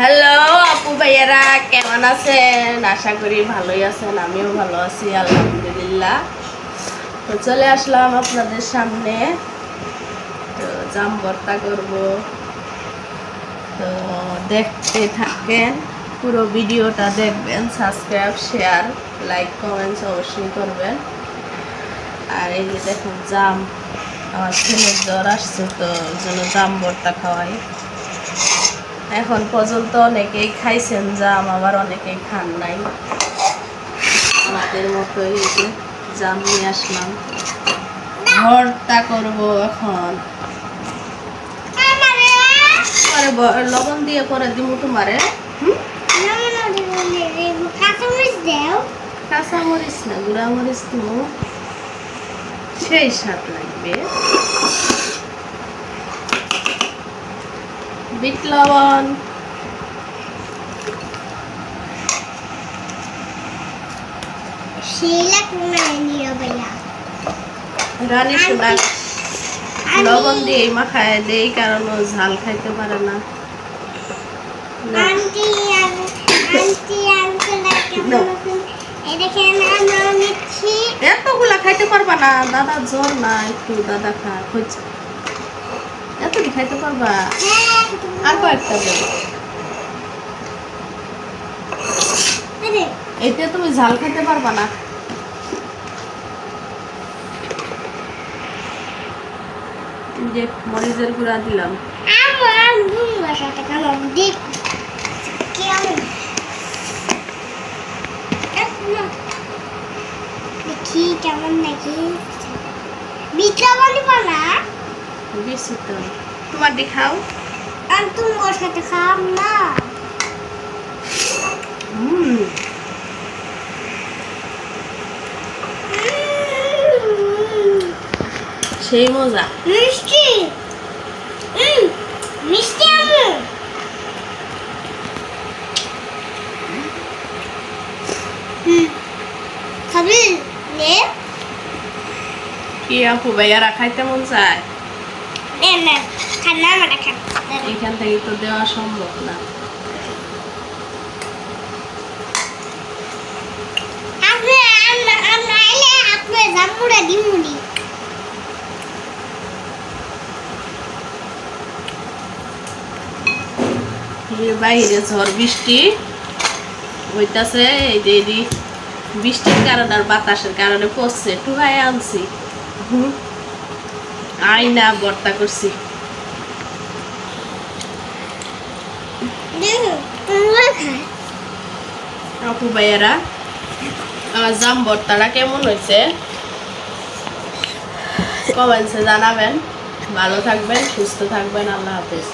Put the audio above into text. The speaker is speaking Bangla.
হ্যালো আপু ভাইয়ারা, কেমন আছেন? আশা করি ভালোই আছেন, আমিও ভালো আছি, আলহামদুলিল্লাহ। তো চলে আসলাম আপনাদের সামনে। তো জাম ভর্তা করব। তো দেখতে থাকেন, পুরো ভিডিওটা দেখবেন সাবস্ক্রাইব শেয়ার লাইক কমেন্টস অবশ্যই করবেন। আর এই যে দেখুন, জাম, আমার ছেলের জ্বর আসছে, তো জন্য জাম ভর্তা খাওয়াই। এখন পর্যন্ত অনেকেই খাইছেন, জাম আবার অনেকেই খান নাই। আমাদের মতো এই যে জাম নিয়ে আসলাম। ভর্তা করব এখন। লবণ দিয়ে পরে দিমু তোমারে? কাঁচামরিচ না গুঁড়ামরিচ দিমু। সেই স্বাদ লাগবে। বিট লবণ। রানী সোনা লবণ দিয়ে মাখায় দেই কারণ ও ঝাল খাইতে পারে না। এতগুলা খাইতে পারবা না। দাদা জ্বর না একটু দাদা খা খোঁজ। এত খাইতে পারবা আর কয়েকটা দেবো এইটা তুমি ঝাল পারবা না। যে মরিচের গুঁড়া দিলাম। দেখি কেমন নাকি বিটলা বলি না বেশি তো। তোমার দেখাও। আর তুমি ওর সাথে খাম না। হুম। সেই মজা। মিষ্টি। মিষ্টি আম্মু খাবি নে। কি আপু ভাইয়ারা খাইতে মন চায়? এখান থেকে তো দেওয়া সম্ভব না। দিমুনি বাইরে ঝড় বৃষ্টি। হইতাছে এই যে বৃষ্টির কারণে আর বাতাসের কারণে পড়ছে টুহাই আনছি। হুম। আইনা ভর্তা করছি। আপু ভাইয়ারা আমার জাম ভর্তাটা কেমন হয়েছে? কমেন্টসে জানাবেন। ভালো থাকবেন সুস্থ থাকবেন আল্লাহ হাফেজ।